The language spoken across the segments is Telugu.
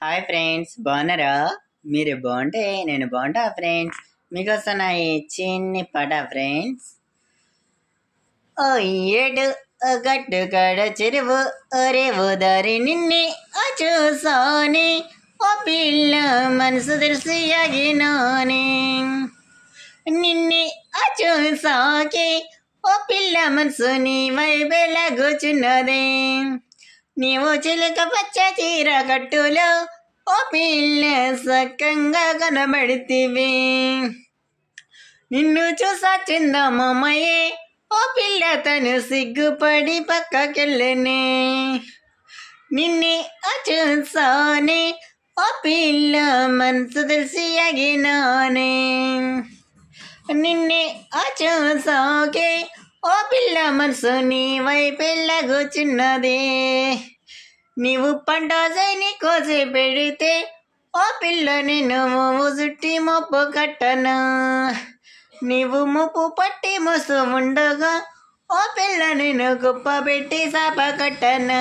హాయ్ ఫ్రెండ్స్ బాగున్నారా? మీరు బాగుంటే నేను బాగుంటా ఫ్రెండ్స్ మీకోసం నా చిన్ని పట ఫ్రెండ్స్ ఓ ఏడు గట్టు కడ చెరువు ఒరే ఉదరి నిన్నే ఆ చూసాని. ఓ పిల్ల మనసు తెలిసి అగినోని నిన్నే ఆ చూసాకే ఓ పిల్ల మనసు నీ వైబెలా నీవు చిలుక పచ్చ చీర కట్టులో ఓ పిల్ల సక్కంగా కనబడితివి. నిన్ను చూసా చిందమ్మయ్యే ఓ పిల్ల తను సిగ్గుపడి పక్కకెళ్ళనే. నిన్నే ఆ చూసానే ఓ పిల్ల మనసు తెలిసి అగినానే. నిన్నే ఆ చూసాకే ఓ పిల్ల మనసు నీ వైపెళ్ళ కూర్చున్నదే నీవు పంట చేయని కోసి పెడితే ఓ పిల్లని నువ్వు మోము చుట్టి మొప్పు కట్టను? నీవు ముప్పు పట్టి మోసు ఉండగా ఓ పిల్లని నేను గొప్ప పెట్టి సాప కట్టను?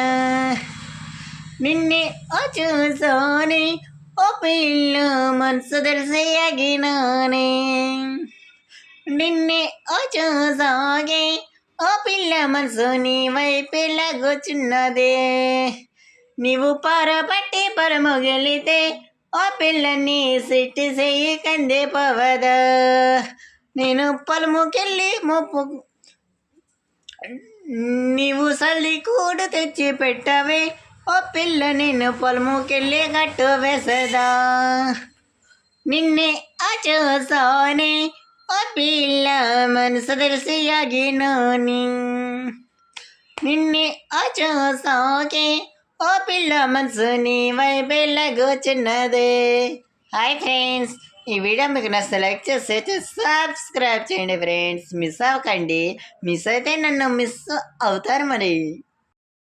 నిన్నే ఓ చూసోని ఓ పిల్ల మనసు తెలిసి అగినానే. నిన్నే ఓ చూసాగే ఓ పిల్ల మనసు నీ వైపు లాగొచ్చున్నదే నీవు పరపట్టి పరమొగలితే ఓ పిల్లని సిట్టి చెయ్యి కందే పవదా. నేను పొలముకెళ్ళి ముప్పు నీవు సల్లి కూడు తెచ్చి పెట్టవే ఓ పిల్ల నిన్ను పొలముకెళ్ళి గట్టు వేసదా. నిన్నే ఆ చూసానే ఓ పిల్ల మనసు తెలిసి ఆగినోని. నిన్నే ఆ చూసాకే ఓ పిల్ల మనసు నీ వైపెళ్ళ హాయ్ ఫ్రెండ్స్ ఈ వీడియో మీకు నచ్చితే లైక్ చేసి సబ్స్క్రైబ్ చేయండి ఫ్రెండ్స్. మిస్ అవ్వకండి. మిస్ అయితే నన్ను మిస్ అవుతారు మరి.